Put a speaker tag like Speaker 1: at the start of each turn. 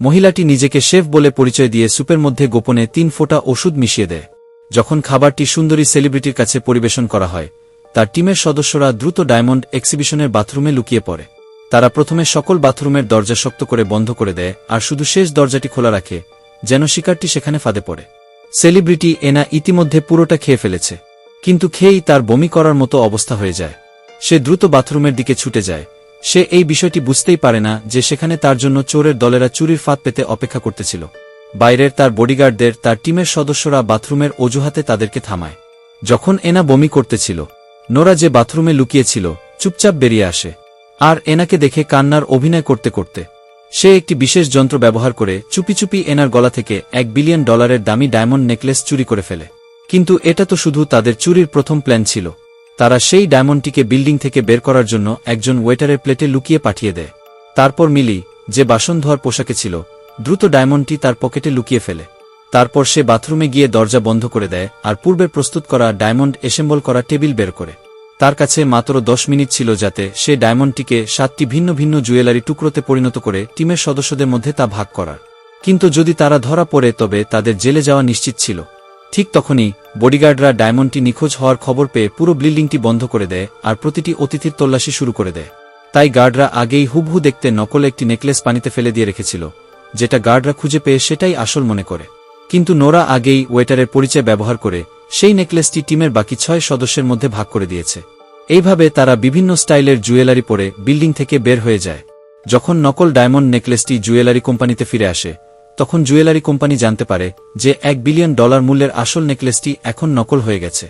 Speaker 1: মহিলাটি নিজেকে শেফ বলে পরিচয় দিয়ে সুপের মধ্যে গোপনে তিন ফোঁটা ওষুধ মিশিয়ে দেয়। যখন খাবারটি সুন্দরী সেলিব্রিটির কাছে পরিবেশন করা হয়, তার টিমের সদস্যরা দ্রুত ডায়মন্ড এক্সিবিশনের বাথরুমে লুকিয়ে পড়ে। তারা প্রথমে সকল বাথরুমের দরজা শক্ত করে বন্ধ করে দেয় আর শুধু শেষ দরজাটি খোলা রাখে, যেন শিকারটি সেখানে ফাঁদে পড়ে। সেলিব্রিটি এনা ইতিমধ্যে পুরোটা খেয়ে ফেলেছে, কিন্তু খেয়েই তার বমি করার মতো অবস্থা হয়ে যায়। সে দ্রুত বাথরুমের দিকে ছুটে যায় সে এই বিষয়টি বুঝতেই পারে না যে সেখানে তার জন্য চোরের দলেরা চুরির ফাঁদ পেতে অপেক্ষা করতেছিল। বাইরের তার বডিগার্ডদের, তার টিমের সদস্যরা বাথরুমের অজুহাতে তাদেরকে থামায়। যখন এনা বমি করতেছিল, নোরা যে বাথরুমে লুকিয়েছিল, চুপচাপ বেরিয়ে আসে। আর এনাকে দেখে কান্নার অভিনয় করতে করতে। সে একটি বিশেষ যন্ত্র ব্যবহার করে চুপি চুপি এনার গলা থেকে এক বিলিয়ন ডলারের দামি ডায়মন্ড নেকলেস চুরি করে ফেলে। কিন্তু এটা তো শুধু তাদের চুরির প্রথম প্ল্যান ছিল। তারা সেই ডায়মন্ডটিকে বিল্ডিং থেকে বের করার জন্য একজন ওয়েটারের প্লেটে লুকিয়ে পাঠিয়ে দেয়। তারপর মিলি, যে বাসন ধোয়ার পোশাকে ছিল, দ্রুত ডায়মন্ডটি তার পকেটে লুকিয়ে ফেলে। তারপর সে বাথরুমে গিয়ে দরজা বন্ধ করে দেয় আর পূর্বে প্রস্তুত করা ডায়মন্ড এসেম্বল করা টেবিল বের করে। তার কাছে মাত্র দশ মিনিট ছিল যাতে সে ডায়মন্ডটিকে সাতটি ভিন্ন ভিন্ন জুয়েলারি টুকরোতে পরিণত করে টিমের সদস্যদের মধ্যে তা ভাগ করার। কিন্তু যদি তারা ধরা পড়ে, তবে তাদের জেলে যাওয়া নিশ্চিত ছিল। ঠিক তখনই বডিগার্ডরা ডায়মন্ডটি নিখোঁজ হওয়ার খবর পেয়ে পুরো বিল্ডিংটি বন্ধ করে দেয় আর প্রতিটি অতিথির তল্লাশি শুরু করে দেয়। তাই গার্ডরা আগেই হুবহু দেখতে নকল একটি নেকলেস পানিতে ফেলে দিয়ে রেখেছিল। যেটা গার্ডরা খুঁজে পেয়ে সেটাই আসল মনে করে। কিন্তু নোরা আগেই ওয়েটারের পরিচয় ব্যবহার করে সেই নেকলেসটি টিমের বাকি ছয় সদস্যের মধ্যে ভাগ করে দিয়েছে। এইভাবে তারা বিভিন্ন স্টাইলের জুয়েলারি পরে বিল্ডিং থেকে বের হয়ে যায়। যখন নকল ডায়মন্ড নেকলেসটি জুয়েলারি কোম্পানিতে ফিরে আসে তখন জুয়েলারি কোম্পানি জানতে পারে যে এক বিলিয়ন ডলার মূল্যের আসল নেকলেসটি এখন নকল হয়ে গেছে।